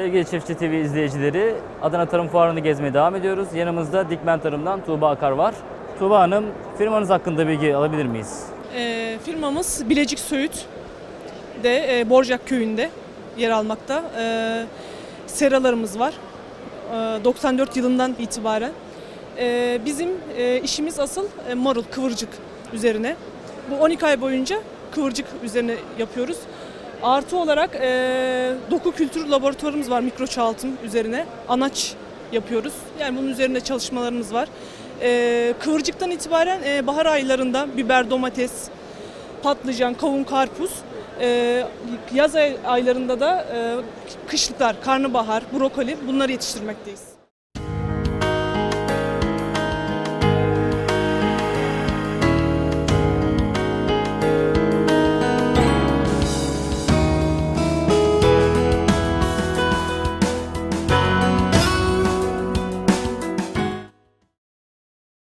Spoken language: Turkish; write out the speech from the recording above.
Sevgili Çiftçi TV izleyicileri, Adana Tarım Fuarı'nı gezmeye devam ediyoruz. Yanımızda Dikmen Tarım'dan Tuğba Akar var. Tuğba Hanım, firmanız hakkında bilgi alabilir miyiz? Ee, firmamız Bilecik Söğüt de e, Borcak köyünde yer almakta. Ee, seralarımız var. Ee, 94 yılından itibaren. Ee, bizim e, işimiz asıl e, marul, kıvırcık üzerine. Bu 12 ay boyunca kıvırcık üzerine yapıyoruz. Artı olarak e, doku kültür laboratuvarımız var mikro çoğaltım üzerine. Anaç yapıyoruz. Yani bunun üzerinde çalışmalarımız var. E, kıvırcıktan itibaren e, bahar aylarında biber, domates, patlıcan, kavun, karpuz. e, yaz ay- aylarında da e, kışlıklar, karnabahar, brokoli bunları yetiştirmekteyiz.